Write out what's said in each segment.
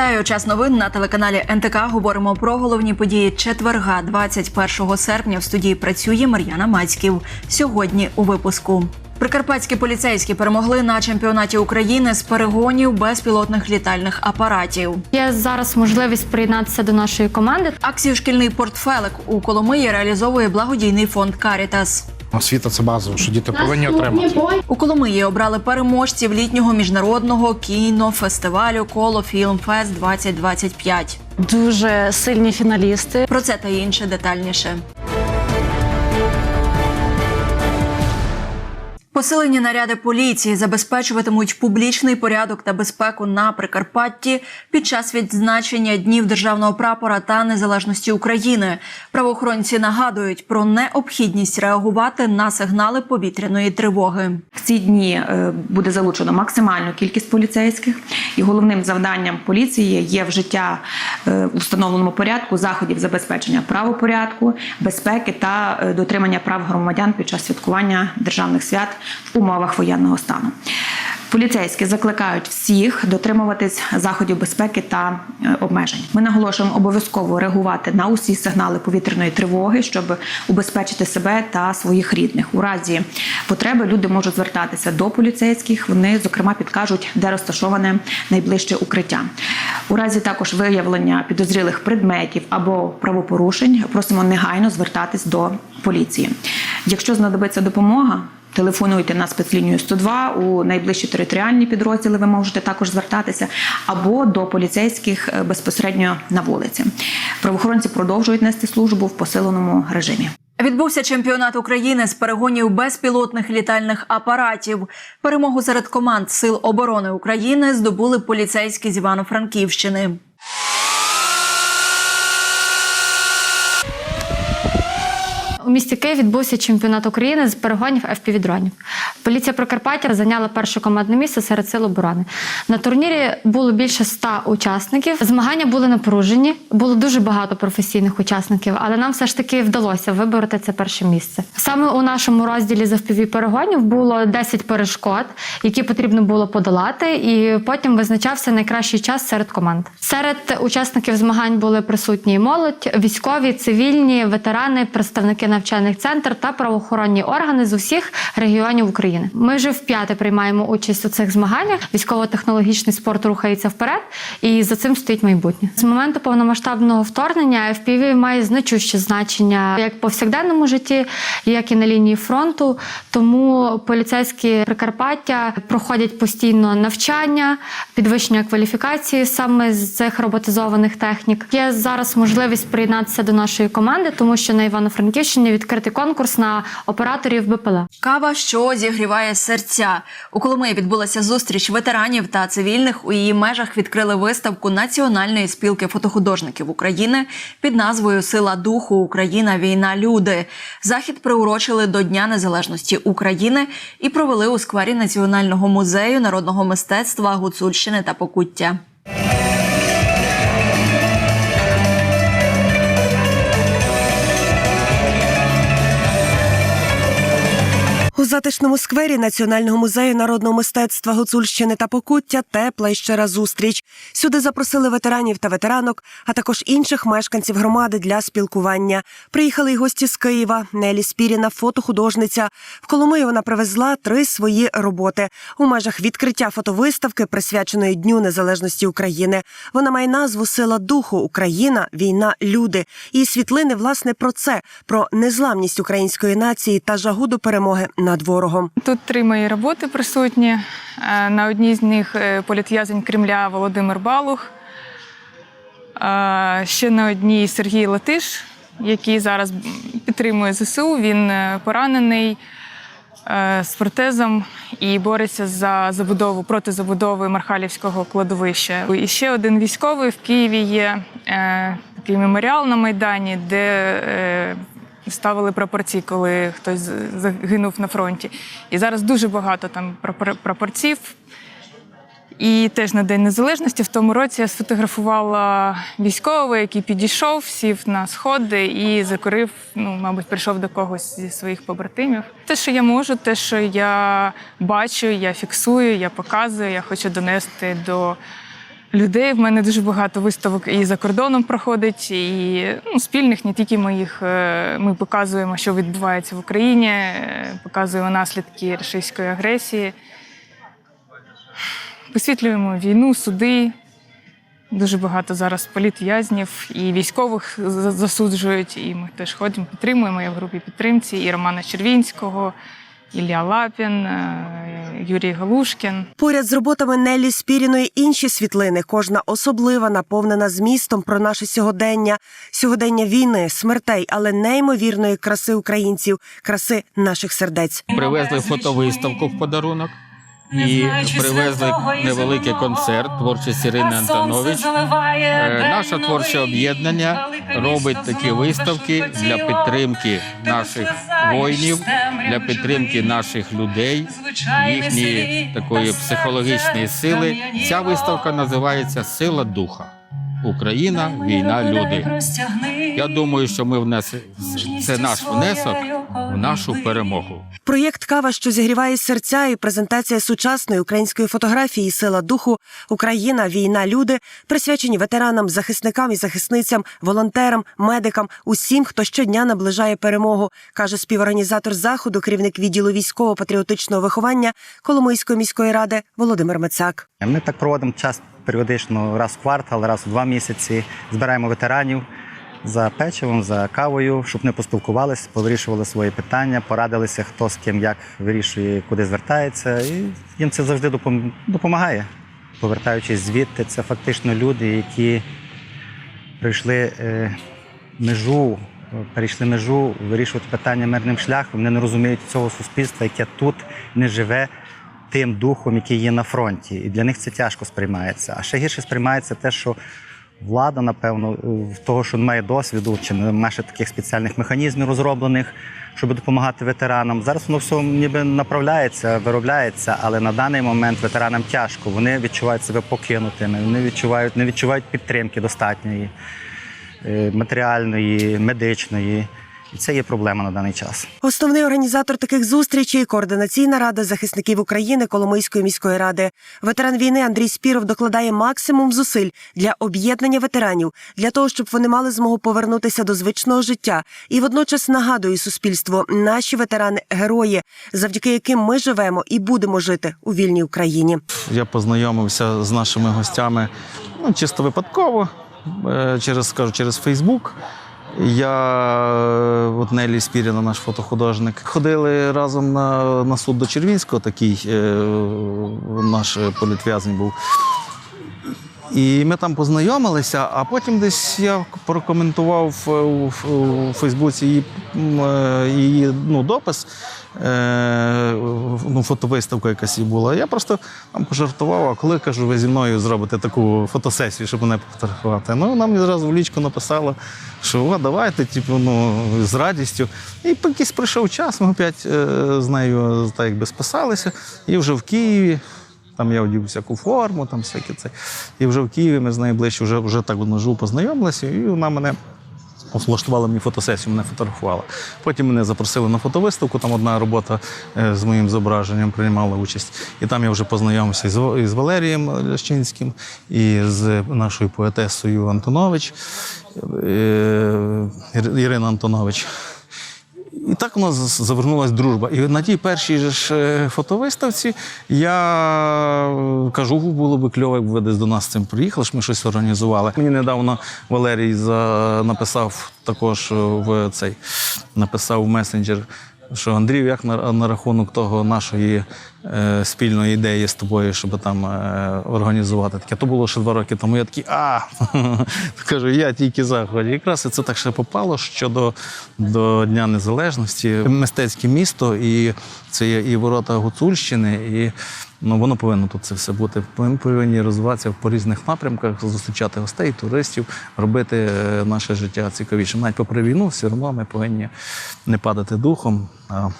Вітаю час новин на телеканалі НТК. Говоримо про головні події четверга, 21 серпня. В студії працює Мар'яна Мацьків. Сьогодні у випуску. Прикарпатські поліцейські перемогли на чемпіонаті України з перегонів безпілотних літальних апаратів. Є зараз можливість приєднатися до нашої команди. Акцію Шкільний портфелик у Коломиї реалізовує благодійний фонд Карітас. Освіта це базово, що діти повинні отримати. У Коломиї обрали переможців літнього міжнародного кінофестивалю Коло Філмфест 2025 Дуже сильні фіналісти. Про це та інше детальніше. Посилені наряди поліції забезпечуватимуть публічний порядок та безпеку на Прикарпатті під час відзначення днів державного прапора та незалежності України. Правоохоронці нагадують про необхідність реагувати на сигнали повітряної тривоги. В ці дні е, буде залучено максимальну кількість поліцейських, і головним завданням поліції є вжиття е, у встановленому порядку заходів забезпечення правопорядку, безпеки та е, дотримання прав громадян під час святкування державних свят в умовах воєнного стану. Поліцейські закликають всіх дотримуватись заходів безпеки та е, обмежень. Ми наголошуємо обов'язково реагувати на усі сигнали повітряної тривоги, щоб убезпечити себе та своїх рідних. У разі потреби люди можуть звертатися до поліцейських. Вони зокрема підкажуть, де розташоване найближче укриття. У разі також виявлення підозрілих предметів або правопорушень просимо негайно звертатись до поліції. Якщо знадобиться допомога. Телефонуйте на спецлінію 102 у найближчі територіальні підрозділи. Ви можете також звертатися або до поліцейських е, безпосередньо на вулиці. Правоохоронці продовжують нести службу в посиленому режимі. Відбувся чемпіонат України з перегонів безпілотних літальних апаратів. Перемогу серед команд Сил оборони України здобули поліцейські з Івано-Франківщини. У місті Київ відбувся чемпіонат України з перегонів FPV-дронів. Поліція Прикарпаття зайняла перше командне місце серед сил оборони. На турнірі було більше ста учасників. Змагання були напружені, було дуже багато професійних учасників, але нам все ж таки вдалося вибороти це перше місце. Саме у нашому розділі з FPV-перегонів було 10 перешкод, які потрібно було подолати, і потім визначався найкращий час серед команд. Серед учасників змагань були присутні молодь, військові, цивільні, ветерани, представники навчальних центрів та правоохоронні органи з усіх регіонів України. Ми вже вп'яте приймаємо участь у цих змаганнях. Військово-технологічний спорт рухається вперед, і за цим стоїть майбутнє. З моменту повномасштабного вторгнення FPV має значуще значення як в повсякденному житті, як і на лінії фронту. Тому поліцейські Прикарпаття проходять постійно навчання, підвищення кваліфікації саме з цих роботизованих технік. Є зараз можливість приєднатися до нашої команди, тому що на Івано-Франківщині відкритий конкурс на операторів БПЛА. Кава, що зігріває серця. У Коломиї відбулася зустріч ветеранів та цивільних. У її межах відкрили виставку Національної спілки фотохудожників України під назвою Сила духу Україна, війна, люди. Захід приурочили до Дня Незалежності України і провели у сквері Національного музею народного мистецтва Гуцульщини та Покуття. У затишному сквері Національного музею народного мистецтва Гуцульщини та Покуття тепла і щира зустріч. Сюди запросили ветеранів та ветеранок, а також інших мешканців громади для спілкування. Приїхали й гості з Києва. Нелі Спіріна, фотохудожниця. В Коломию вона привезла три свої роботи у межах відкриття фотовиставки, присвяченої Дню Незалежності України. Вона має назву Сила духу Україна, війна, люди. І світлини власне про це, про незламність української нації та жагу до перемоги над ворогом. Тут три мої роботи присутні. Е, На одній з них е, політв'язень Кремля Володимир Балух. Е, Ще на одній Сергій Латиш, який зараз підтримує ЗСУ. Він поранений з протезом і бореться за забудову проти забудови Мархалівського кладовища. І ще один військовий в Києві є такий меморіал на Майдані, де ставили прапорці, коли хтось загинув на фронті. І зараз дуже багато там прапор- прапорців. І теж на День Незалежності в тому році я сфотографувала військового, який підійшов, сів на сходи і закурив, ну, мабуть, прийшов до когось зі своїх побратимів. Те, що я можу, те, що я бачу, я фіксую, я показую, я хочу донести до людей. В мене дуже багато виставок і за кордоном проходить, і ну, спільних, не тільки моїх. Е, Ми показуємо, що відбувається в Україні, е, показуємо наслідки російської агресії. Висвітлюємо війну, суди. Дуже багато зараз політв'язнів і військових засуджують. І ми теж ходимо, підтримуємо. Я в групі підтримці і Романа Червінського, Ілля Лапін, е, Юрій Галушкін. Поряд з роботами Неллі Спіріної інші світлини, кожна особлива, наповнена змістом про наше сьогодення, сьогодення війни, смертей, але неймовірної краси українців, краси наших сердець. Привезли фотовиставку в подарунок і привезли невеликий концерт творчості Ірини Антонович. Е, Наше творче об'єднання робить такі виставки для підтримки наших воїнів, для підтримки наших людей, їхньої такої психологічної сили. Ця виставка називається Сила духа. Україна, війна, люди. Я думаю, що ми внесли це наш внесок в нашу перемогу. Проєкт Кава, що зігріває серця, і презентація сучасної української фотографії Сила духу Україна, війна, люди присвячені ветеранам, захисникам і захисницям, волонтерам, медикам, усім, хто щодня наближає перемогу, каже співорганізатор заходу, керівник відділу військово-патріотичного виховання Коломийської міської ради Володимир Мецак. Ми так проводимо час періодично раз в квартал, раз у два місяці. Збираємо ветеранів за печивом, за кавою, щоб не поспілкувалися, повирішували свої питання, порадилися, хто з ким як вирішує, куди звертається. І їм це завжди допом- допомагає. Повертаючись звідти, це фактично люди, які прийшли е, межу, перейшли межу вирішувати питання мирним шляхом. Вони не розуміють цього суспільства, яке тут не живе тим духом, який є на фронті. І для них це тяжко сприймається. А ще гірше сприймається те, що влада, напевно, в того, що немає досвіду, чи немає ще таких спеціальних механізмів розроблених, щоб допомагати ветеранам. Зараз воно все ніби направляється, виробляється, але на даний момент ветеранам тяжко. Вони відчувають себе покинутими, вони відчувають, не відчувають підтримки достатньої, е, матеріальної, медичної. І це є проблема на даний час. Основний організатор таких зустрічей координаційна рада захисників України Коломийської міської ради. Ветеран війни Андрій Спіров докладає максимум зусиль для об'єднання ветеранів, для того, щоб вони мали змогу повернутися до звичного життя. І водночас нагадує суспільству, наші ветерани герої, завдяки яким ми живемо і будемо жити у вільній Україні. Я познайомився з нашими гостями ну, чисто випадково, е, через, скажу, через Фейсбук. Я е, от Нелі Спіріна, наш фотохудожник. Ходили разом на, на суд до Червінського, такий е, наш політв'язень був. І ми там познайомилися, а потім десь я прокоментував е, у, Фейсбуці її, е, її ну, допис, е, ну, фотовиставка якась її була. Я просто там пожартував, а коли кажу, ви зі мною зробите таку фотосесію, щоб мене пофотографувати. Ну, мені зразу в лічку написала, що о, давайте, типу, ну, з радістю. І якийсь пройшов час, ми опять е, з нею так якби списалися, і вже в Києві. Там я одів всяку форму, там всяке це. І вже в Києві ми з нею ближче вже, вже так ножу познайомилися, і вона мене влаштувала мені фотосесію, мене фотографували. Потім мене запросили на фотовиставку, там одна робота е, з моїм зображенням приймала участь. І там я вже познайомився із, Ва- Валерієм Лящинським, і з нашою поетесою Антонович, е, Ірина Антонович. І так у нас завернулася дружба. І на тій першій ж е, фотовиставці я е, кажу, було би кльово, якби ви десь до нас з цим приїхали, що ми щось організували. Мені недавно Валерій за... написав також в цей написав в месенджер. Що Андрію, як на, на рахунок того нашої е, спільної ідеї з тобою, щоб там е, організувати таке. То було ще два роки тому. Я такий, а кажу, я тільки заході. Якраз це так ще попало щодо до Дня Незалежності. Мистецьке місто, і це є і ворота Гуцульщини, і ну, воно повинно тут це все бути. Ми повинні розвиватися по різних напрямках, зустрічати гостей, туристів, робити е, наше життя цікавішим. Навіть попри війну, все одно ми повинні не падати духом, а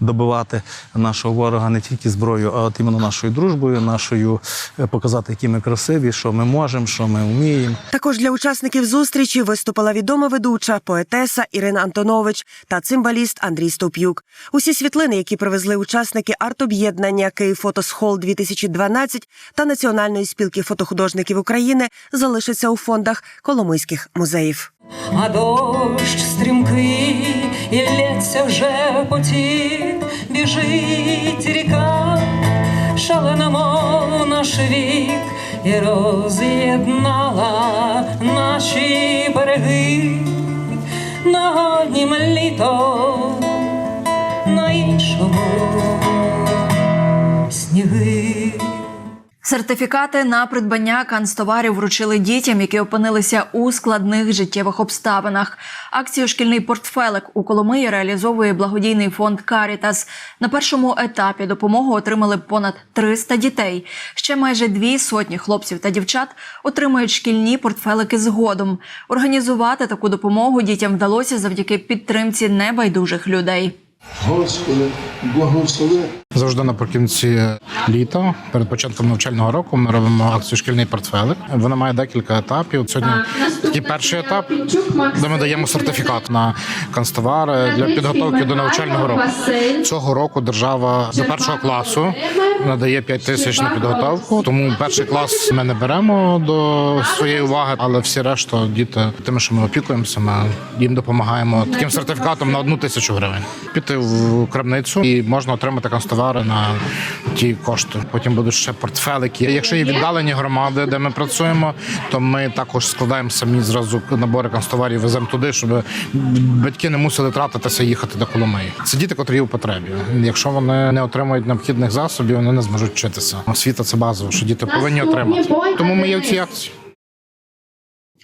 добивати нашого ворога не тільки зброєю, а от іменно нашою дружбою, нашою е, показати, які ми красиві, що ми можемо, що ми вміємо. Також для учасників зустрічі виступила відома ведуча, поетеса Ірина Антонович та цимбаліст Андрій Стовп'юк. Усі світлини, які привезли учасники арт-об'єднання Київ Фотосхол 2012 та Національної спілки фотохудожників України, залишаться у фондах Коломийських музеїв. А дощ стрімкий і лється вже потік, біжить ріка, шалена мов наш вік, і роз'єднала наші береги на однім літо, на іншому сніги. Сертифікати на придбання канцтоварів вручили дітям, які опинилися у складних життєвих обставинах. Акцію Шкільний портфелик у Коломиї реалізовує благодійний фонд Карітас. На першому етапі допомогу отримали понад 300 дітей. Ще майже дві сотні хлопців та дівчат отримують шкільні портфелики згодом. Організувати таку допомогу дітям вдалося завдяки підтримці небайдужих людей. Господи, благослови. Завжди наприкінці літа, перед початком навчального року, ми робимо акцію шкільний портфелик. Вона має декілька етапів. Сьогодні такий перший етап, де ми даємо сертифікат на канцтовари для підготовки до навчального року. Цього року держава до першого класу надає 5 тисяч на підготовку. Тому перший клас ми не беремо до своєї уваги, але всі решта діти, тими, що ми опікуємося, ми їм допомагаємо таким сертифікатом на одну тисячу гривень. Піти в крамницю і можна отримати канцтовари на ті кошти. Потім будуть ще портфелики. Якщо є віддалені громади, де ми працюємо, то ми також складаємо самі зразу набори канцтоварів, веземо туди, щоб батьки не мусили тратитися їхати до Коломиї. Це діти, котрі є у потребі. Якщо вони не отримують необхідних засобів, вони не зможуть вчитися. Освіта це базово, що діти повинні отримати. Тому ми є в цій акції.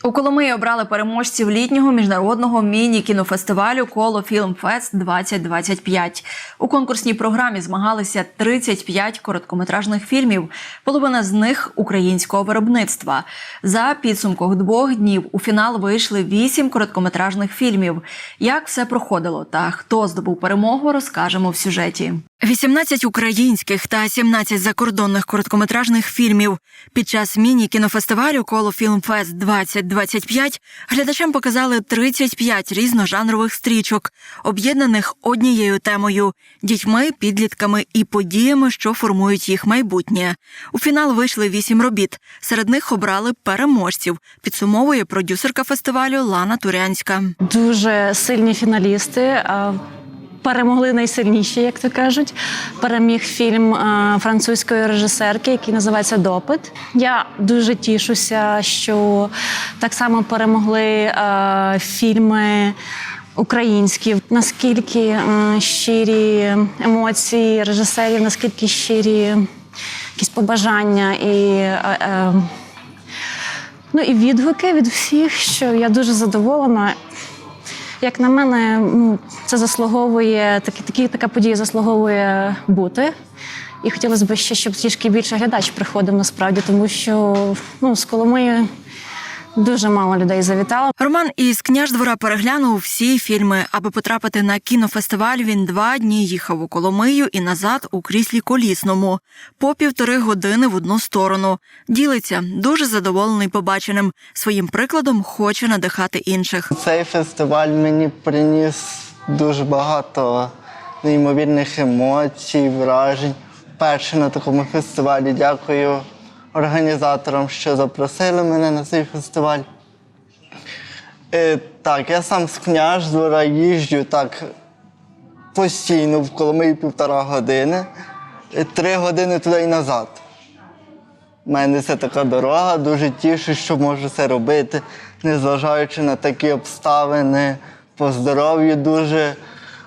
У Коломиї обрали переможців літнього міжнародного міні-кінофестивалю Коло Філмфест 2025. У конкурсній програмі змагалися 35 короткометражних фільмів, половина з них українського виробництва. За підсумком двох днів у фінал вийшли 8 короткометражних фільмів. Як все проходило та хто здобув перемогу, розкажемо в сюжеті. 18 українських та 17 закордонних короткометражних фільмів під час міні-кінофестивалю Коло Філмфест 2025 глядачам показали 35 різножанрових стрічок, об'єднаних однією темою дітьми, підлітками і подіями, що формують їх майбутнє. У фінал вийшли 8 робіт. Серед них обрали переможців. Підсумовує продюсерка фестивалю Лана Турянська. Дуже сильні фіналісти. Перемогли найсильніші, як то кажуть. Переміг фільм е, французької режисерки, який називається Допит. Я дуже тішуся, що так само перемогли е, фільми українські. Наскільки е, щирі емоції режисерів, наскільки щирі якісь побажання і. е, е, Ну і відгуки від всіх, що я дуже задоволена. Як на мене, ну, це заслуговує, такі, такі, така подія заслуговує бути. І хотілося б ще, щоб трішки більше глядач приходив насправді, тому що ну, з Коломиї дуже мало людей завітало. Роман із княждвора переглянув всі фільми. Аби потрапити на кінофестиваль, він два дні їхав у Коломию і назад у кріслі колісному по півтори години в одну сторону. Ділиться дуже задоволений побаченим. Своїм прикладом хоче надихати інших. Цей фестиваль мені приніс дуже багато неймовірних емоцій, вражень. Перше на такому фестивалі дякую організаторам, що запросили мене на цей фестиваль. Е, так, я сам з княждвора їжджу так постійно в Коломиї півтора години, е, три години туди і назад. У мене це така дорога, дуже тішу, що можу це робити, незважаючи на такі обставини. По здоров'ю дуже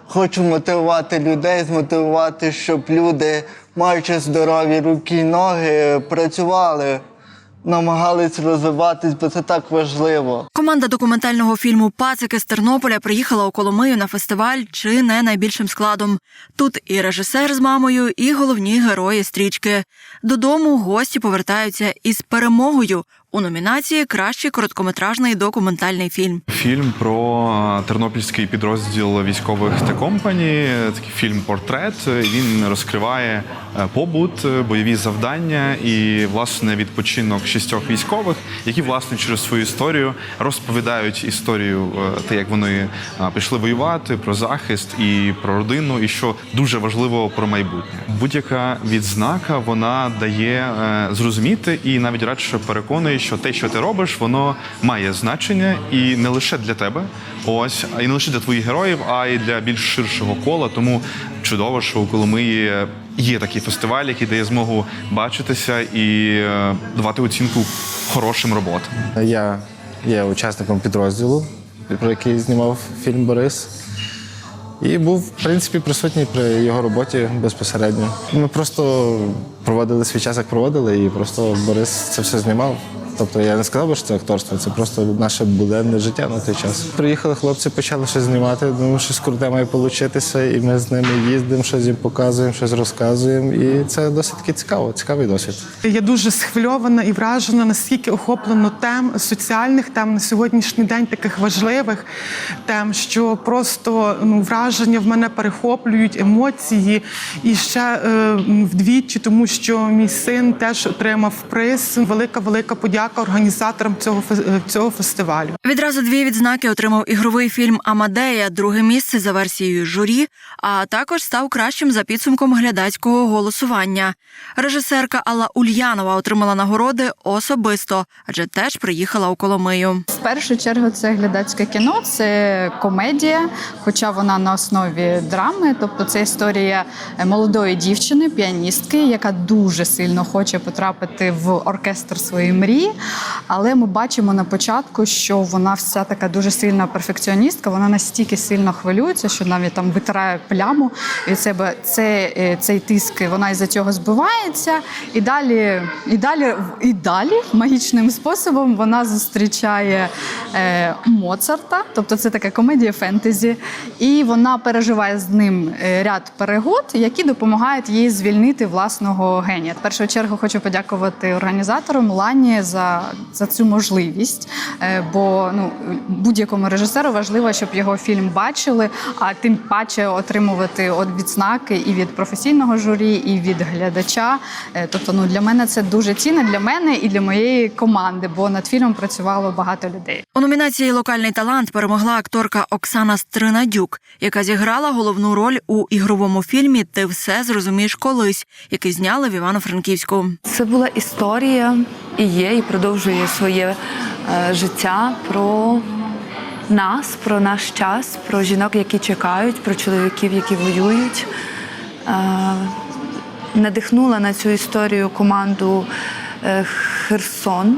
хочу мотивувати людей, змотивувати, щоб люди, маючи здорові руки і ноги, працювали, намагались розвиватись, бо це так важливо. Команда документального фільму Пацики з Тернополя приїхала у Коломию на фестиваль чи не найбільшим складом. Тут і режисер з мамою, і головні герої стрічки. Додому гості повертаються із перемогою у номінації Кращий короткометражний документальний фільм. Фільм про тернопільський підрозділ військових та компані. Такий фільм портрет. Він розкриває е, побут, е, бойові завдання і власне відпочинок шістьох військових, які власне через свою історію розповідають історію, е, те, як вони пішли воювати, про захист і про родину, і що дуже важливо про майбутнє. Будь-яка відзнака вона дає зрозуміти і навіть радше переконує, що те, що ти робиш, воно має значення і не лише для тебе, ось і не лише для твоїх героїв, а й для більш ширшого кола. Тому чудово, що у Коломиї є такий фестиваль, який дає змогу бачитися і е, давати оцінку хорошим роботам. Я є учасником підрозділу, про який знімав фільм Борис. І був, в принципі, присутній при його роботі безпосередньо. Ми просто проводили свій час, як проводили, і просто Борис це все знімав. Тобто я не сказав би, що це акторство, це просто наше буденне життя на той час. Приїхали хлопці, почали щось знімати. Думаю, щось круте має получитися, і ми з ними їздимо, щось їм показуємо, щось розказуємо. І це досить таки цікаво, цікавий досвід. Я дуже схвильована і вражена, наскільки охоплено тем соціальних тем на сьогоднішній день, таких важливих тем, що просто ну, враження в мене перехоплюють емоції. І ще е, вдвічі, тому що мій син теж отримав приз. Велика, велика подяка організаторам цього фе- цього фестивалю. Відразу дві відзнаки отримав ігровий фільм Амадея, друге місце за версією журі, а також став кращим за підсумком глядацького голосування. Режисерка Алла Ульянова отримала нагороди особисто, адже теж приїхала у Коломию. В першу чергу це глядацьке кіно, це комедія, хоча вона на основі драми. Тобто це історія молодої дівчини, піаністки, яка дуже сильно хоче потрапити в оркестр своєї мрії. Але ми бачимо на початку, що вона вся така дуже сильна перфекціоністка. Вона настільки сильно хвилюється, що навіть там витирає пляму від себе. Це, е, цей тиск, вона із-за цього збивається. І далі, і далі, і далі магічним способом вона зустрічає е, Моцарта, тобто це така комедія фентезі, і вона переживає з ним е, ряд перегод, які допомагають їй звільнити власного генія. В першу чергу хочу подякувати організаторам Лані за, за цю можливість. Е, бо ну, будь-якому режисеру важливо, щоб його фільм бачили, а тим паче отримувати от відзнаки і від професійного журі, і від глядача. Е, Тобто, ну для мене це дуже цінно для мене і для моєї команди, бо над фільмом працювало багато людей. У номінації Локальний талант перемогла акторка Оксана Стринадюк, яка зіграла головну роль у ігровому фільмі Ти все зрозумієш колись, який зняли в Івано-Франківську. Це була історія і є, і продовжує своє е, життя про нас, про наш час, про жінок, які чекають, про чоловіків, які воюють. Е, надихнула на цю історію команду е, Херсон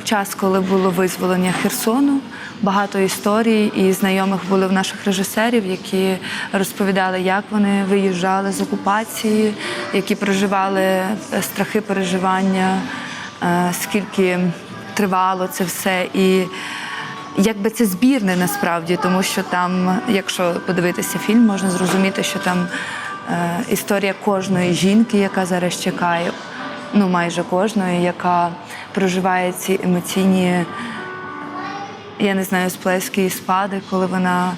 в час, коли було визволення Херсону. Багато історій і знайомих були в наших режисерів, які розповідали, як вони виїжджали з окупації, які проживали страхи переживання, скільки тривало це все. І якби це збірне насправді, тому що там, якщо подивитися фільм, можна зрозуміти, що там е, історія кожної жінки, яка зараз чекає, ну майже кожної, яка проживає ці емоційні, я не знаю, сплески і спади, коли вона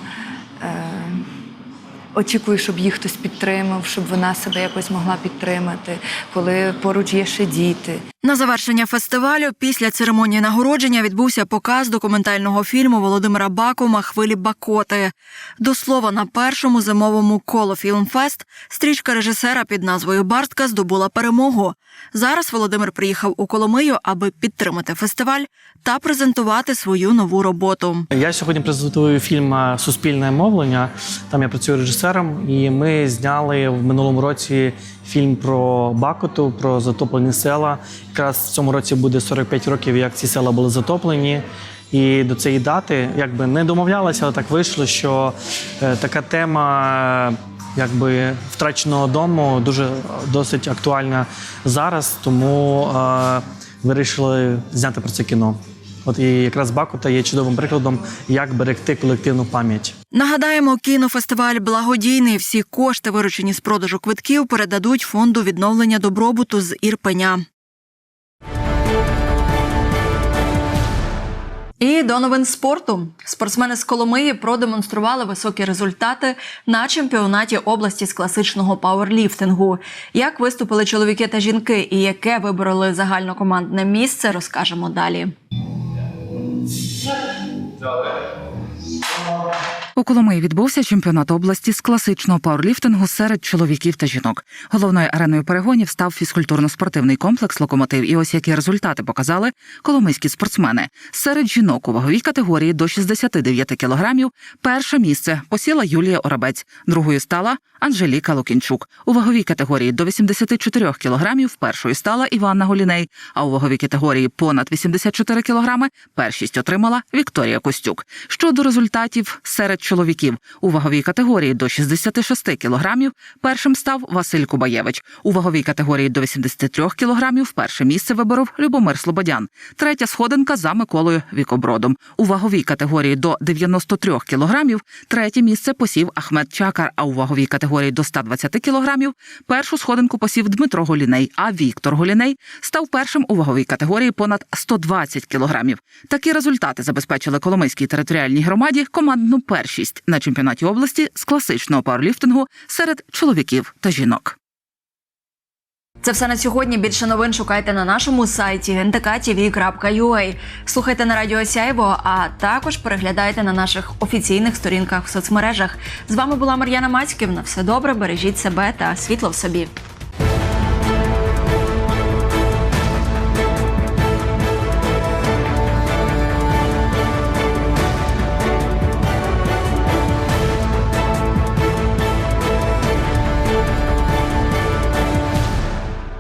очікує, щоб їх хтось підтримав, щоб вона себе якось могла підтримати, коли поруч є ще діти. На завершення фестивалю після церемонії нагородження відбувся показ документального фільму Володимира Бакума Хвилі Бакоти. До слова, на першому зимовому коло Філмфест стрічка режисера під назвою Бартка здобула перемогу. Зараз Володимир приїхав у Коломию, аби підтримати фестиваль та презентувати свою нову роботу. Я сьогодні презентую фільм Суспільне мовлення. Там я працюю режисером, і ми зняли в минулому році фільм про Бакоту, про затоплені села. Якраз в цьому році буде 45 років, як ці села були затоплені. І до цієї дати якби не домовлялися, але так вийшло, що е, така тема. е, Якби втраченого дому дуже досить актуальна зараз, тому е, вирішили зняти про це кіно. От і якраз Бакута є чудовим прикладом, як берегти колективну пам'ять. Нагадаємо, кінофестиваль благодійний. Всі кошти, виручені з продажу квитків, передадуть фонду відновлення добробуту з Ірпеня. І до новин спорту спортсмени з Коломиї продемонстрували високі результати на чемпіонаті області з класичного пауерліфтингу. Як виступили чоловіки та жінки, і яке вибороли загальнокомандне місце, розкажемо далі. 下，知道嘞。У Коломиї відбувся чемпіонат області з класичного пауерліфтингу серед чоловіків та жінок. Головною ареною перегонів став фізкультурно-спортивний комплекс Локомотив. І ось які результати показали коломийські спортсмени. Серед жінок у ваговій категорії до 69 кілограмів перше місце посіла Юлія Орабець, другою стала Анжеліка Лукінчук. У ваговій категорії до 84 кілограмів першою стала Іванна Голіней. А у ваговій категорії понад 84 кілограми першість отримала Вікторія Костюк. Щодо результатів серед чоловіків у ваговій категорії до 66 кілограмів першим став Василь Кубаєвич. У ваговій категорії до 83 кілограмів перше місце виборов Любомир Слободян. Третя сходинка за Миколою Вікобродом. У ваговій категорії до 93 кілограмів третє місце посів Ахмед Чакар. А у ваговій категорії до 120 кілограмів першу сходинку посів Дмитро Голіней. А Віктор Голіней став першим у ваговій категорії понад 120 кілограмів. Такі результати забезпечили Коломийській територіальній громаді командну першість на чемпіонаті області з класичного пауерліфтингу серед чоловіків та жінок. Це все на сьогодні. Більше новин шукайте на нашому сайті ntk.tv.ua. Слухайте на радіо Сяйво, а також переглядайте на наших офіційних сторінках в соцмережах. З вами була Мар'яна Мацьківна. Все добре, бережіть себе та світло в собі.